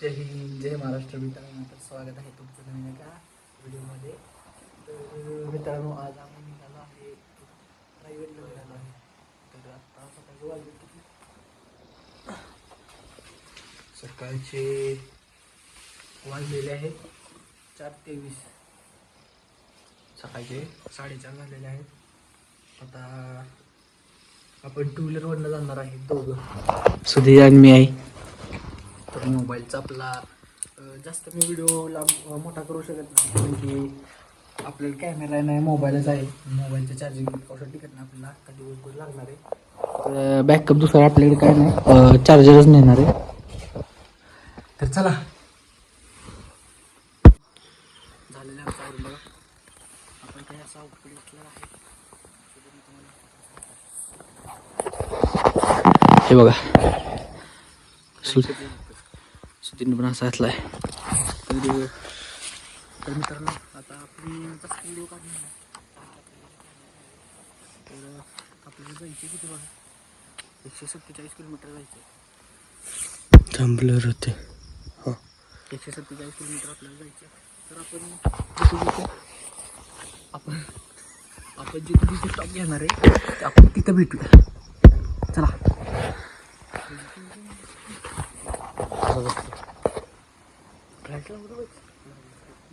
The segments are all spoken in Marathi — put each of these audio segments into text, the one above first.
जय हिंद जय महाराष्ट्र मित्रांनो. स्वागत आहे तुमचं नवीन एका व्हिडिओमध्ये. तर मित्रांनो आज आम्ही निघालो आहे प्रायव्हेटला निघालो आहे. तर आता सकाळी वाजले किती? सकाळचे वाजलेले आहेत चार तेवीस. सकाळचे साडेचार झालेले आहेत. आता आपण टू व्हीलरवरनं जाणार आहे दोघं. सुधीर आणि मी आहे. तर मोबाईलचा आपला जास्त मी व्हिडिओ लांब मोठा करू शकत नाही. कारण की आपल्याला कॅमेरा नाही मोबाईलच आहे. मोबाईलचं चार्जिंग टिकत नाही आपल्याला. अख्खा दिवसभर लागणार आहे. तर बॅकअप दुसरा आपल्याकडे काय नाही. चार्जरच नेणार आहे. तर चला. झालेलं बघा आपण काही असं आउटपुट आहे हे बघा. सुधीरने पण असा असलाय. तर तर मित्रांनो आता आपण जास्त व्हिडिओ काढणार नाही. तर आपल्याला जायचे किती बघा? एकशे सत्तेचाळीस किलोमीटर जायचं थांबलं होते एकशे सत्तेचाळीस किलोमीटर आपल्याला जायचं तर आपण जिथे आपण आपण जिथे जिथे स्टॉप घेणार आहे आपण तिथं भेटूया. चला. फ्लाईटला बरोबर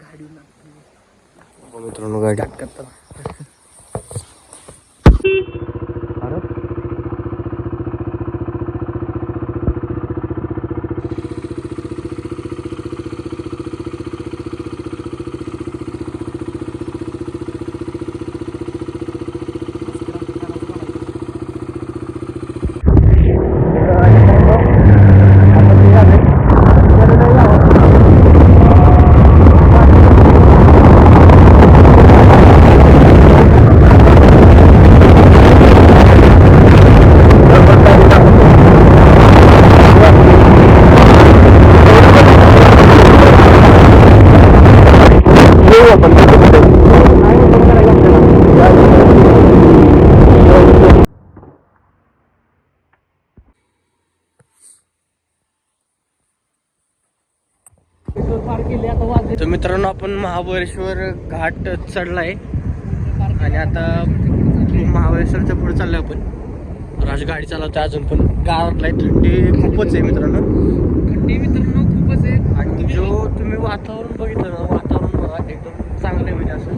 गाडी मित्रांनो गाडी करताना तर मित्रांनो आपण महाबळेश्वर घाट चढलाय. आणि आता महाबळेश्वरच्या पुढे चाललोय आपण. राज गाडी चालवते अजून पण. गावातला थंडी खूपच आहे मित्रांनो. थंडी मित्रांनो खूपच आहे. आणि जो तुम्ही वातावरण बघितलं ना वातावरण बघा एकदम चांगलं आहे म्हणजे असं.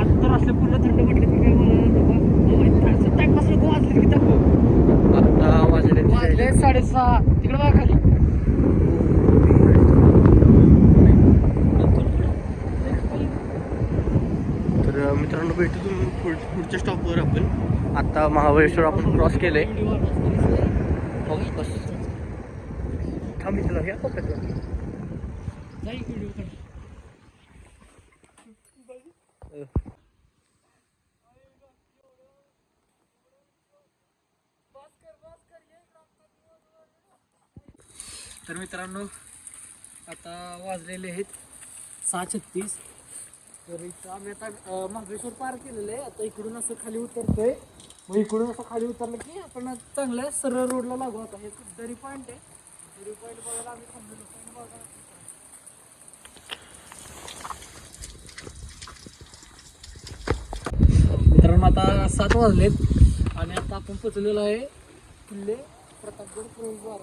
आता असले पूर्ण थंड वाजले साडेसहा. तिकडे बघा खाली तर मित्रांनो भेटू तुम्ही पुढ- पुढच्या स्टॉपवर आपण आता महाबळेश्वर आपण क्रॉस केलंय. तर मित्रांनो आता वाजलेले आहेत सहा छत्तीस. तर इथं आम्ही आता महाबळेश्वर पार केलेलं आहे. आता इकडून असं खाली उतरतोय. मग इकडून असं खाली उतरलं की आपण चांगल्या सरळ रोडला लागू. आता हे दरी पॉईंट आहे. दरी पॉईंट बघायला आम्ही थांबलेलो पण बघा मित्रांनो आता सात वाजलेत आणि आता आपण पोचलेलो आहे किल्ले प्रतापगड प्रवेशद्वार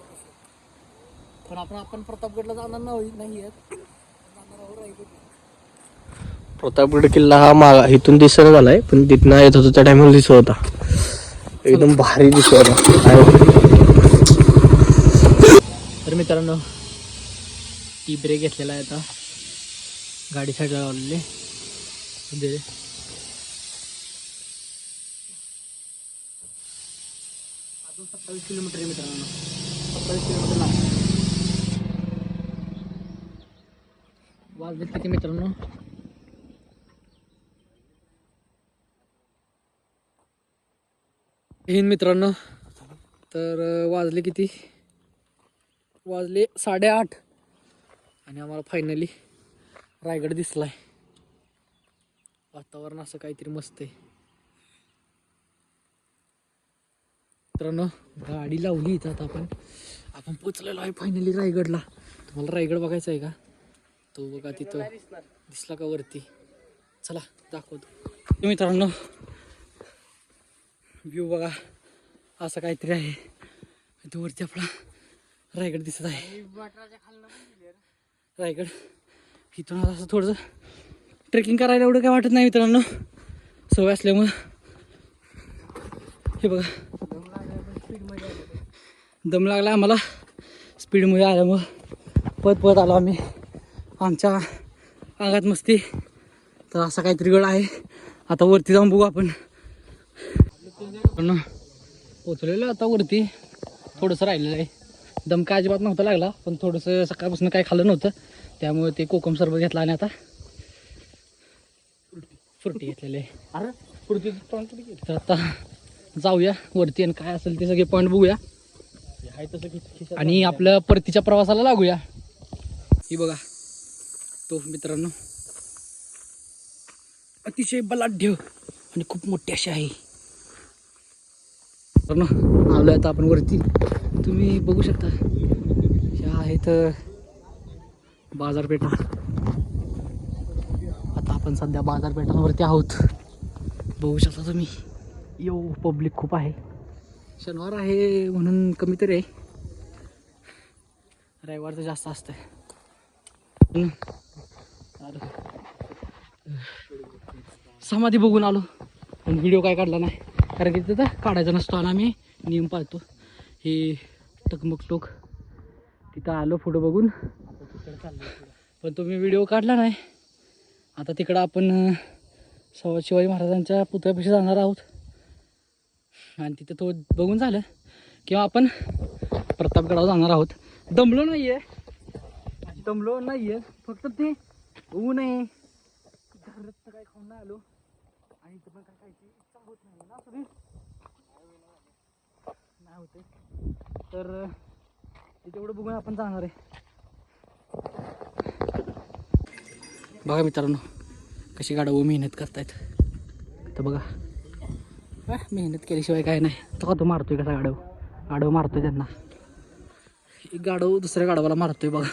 पण आपण आपण प्रतापगडला जाणार नाही नाही आहेत जाणार आहोत रायगड प्रतापगड किल्ला हा मागा इथून दिसत झालाय पण तिथनं येत होता त्या टायमाला दिसत होता. एकदम भारी दिसत होता. तर मित्रांनो टी ब्रेक घेतलेला आहे आता. गाडी साईडला लावलेली. म्हणजे- अजून सत्तावीस किलोमीटर आहे मित्रांनो. सत्तावीस किलोमीटर लागतं वाजलेत किती मित्रांनो? हिंद मित्रांनो. तर वाजले किती? वाजले साडेआठ. आणि आम्हाला फायनली रायगड दिसला आहे वातावरण असं काहीतरी मस्त आहे. मित्रांनो गाडी लावली इथं आता आपण. आपण पोचलेलो आहे फायनली रायगडला. तुम्हाला रायगड बघायचा आहे का? तो बघा तिथं. दिसला का वरती? चला दाखवतो. मित्रांनो व्ह्यू बघा असं काहीतरी आहे. इथं वरती आपला रायगड दिसत आहे. रायगड. इथून असं थोडंसं ट्रेकिंग करायला एवढं काय वाटत नाही मित्रांनो. सवय असल्यामुळं. हे बघा. दम लागला आम्हाला. स्पीडमध्ये आल्यामुळं पत पत आलो आम्ही. आमच्या अंगात मस्ती. तर असा काहीतरी गड आहे. आता वरती जाऊन बघू आपण. पण पोचलेलो आता वरती. थोडंसं राहिलेलं आहे. दम काय अजिबात नव्हता लागला पण थोडंसं सकाळपासून काही खाल्लं नव्हतं. त्यामुळे ते कोकम सरबत घेतला आणि आता फ्रुटी घेतलेले आहे. अरे तर आता जाऊया वरती आणि काय असेल ते सगळे पॉईंट बघूया. आणि आपल्या परतीच्या प्रवासाला लागूया. ही बघा. तो मित्रांनो. अतिशय बलाढ्य आणि खूप मोठी अशी आहे. आलो आलोय आता आपण वरती. तुम्ही बघू शकता. ह्या आहेत बाजारपेठा. आता आपण सध्या बाजारपेठांवरती आहोत. बघू शकता तुम्ही. यो पब्लिक खूप आहे. शनिवार आहे म्हणून कमी तरी आहे. रविवारचं जास्त असतं समाधी बघून आलो. पण व्हिडिओ काय काढला नाही. कारण की तिथं काढायचा नसतो आणि आम्ही नियम पाळतो. हे टकमक टोक. तिथं आलो फोटो बघून. पण तुम्ही व्हिडिओ काढला नाही. आता तिकडं आपण अं, शिवाजी महाराजांच्या पुतळ्यापेक्षा जाणार आहोत. आणि तिथं तो बघून झालं किंवा आपण प्रतापगडावर जाणार आहोत. दमलो नाही आहे दमलो नाही आहे फक्त ते ऊन आहे. काय खाऊन नाही आलो. आणि इथं पण काय खायची इच्छा होत नाही ना असं नाही होते तर अं, ते बघून आपण जाणार आहे. बघा मित्रांनो कशी गाडव मेहनत करतायत. तर बघा मेहनत केल्याशिवाय काय नाही. तो का तो मारतोय कसा गाडव? गाडव मारतोय त्यांना. एक गाडव दुसऱ्या गाडवाला मारतोय बघा.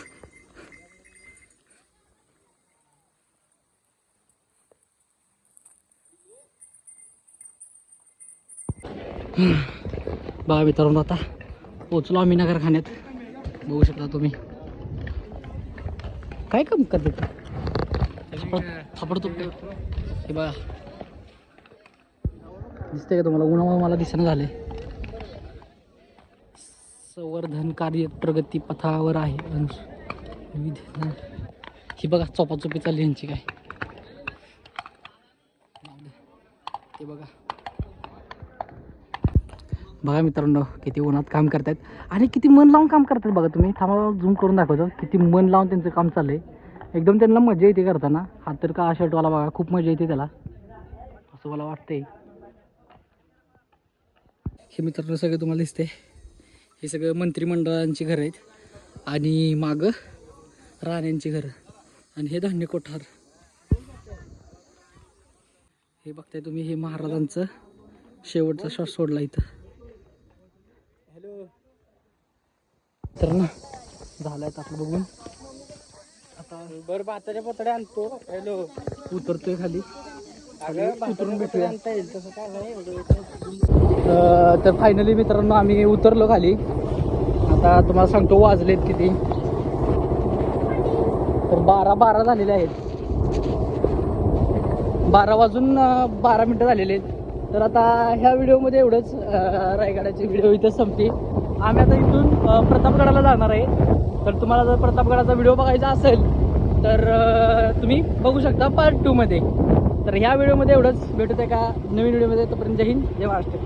बघा मित्रांनो आता पोचलो आम्ही नगरखान्यात. बघू शकता तुम्ही. काय काम करते थापडतो हे बघा. दिसतंय का तुम्हाला? उन्हामुळे मला दिसणं झाले संवर्धन कार्य प्रगती पथावर आहे. ही बघा चोपाचोपी चालली यांची काय. ते बघा. बघा मित्रांनो किती उन्हात काम करतायत. आणि किती मन लावून काम करतात बघा तुम्ही. थांबा झूम करून दाखवतो. किती मन लावून त्यांचं काम चाललं आहे एकदम त्यांना मजा येते करताना. हा तर का शर्टवाला बघा खूप मजा येते त्याला. असं मला वाटतंय. हे मित्रांनो सगळं तुम्हाला दिसते हे सगळं मंत्रिमंडळांची घरं आहेत. आणि मागं राण्यांची घरं. आणि हे धान्य कोठार. हे बघताय तुम्ही हे महाराजांचं शेवटचा श्वास सोडला इथं हॅलो तर ना झालंय आपलं बघून. आता बरं भाताच्या पोतड्या आणतो. हॅलो. उतरतोय खाली. उतरून भेटूया. तर फायनली मित्रांनो आम्ही उतरलो खाली. आता तुम्हाला सांगतो वाजलेत किती. तर बारा बारा झालेले आहेत. बारा वाजून बारा मिनटं झालेले आहेत. तर आता ह्या व्हिडिओमध्ये एवढंच. रायगडाची व्हिडिओ इथं संपते आम्ही आता इथून प्रतापगडाला जाणार आहे. तर तुम्हाला जर प्रतापगडाचा व्हिडिओ बघायचा असेल तर तुम्ही बघू शकता पार्ट टूमध्ये तर ह्या व्हिडिओमध्ये एवढंच. भेटत आहे का नवीन व्हिडिओमध्ये. तोपर्यंत जय हिंद जय महाराष्ट्र.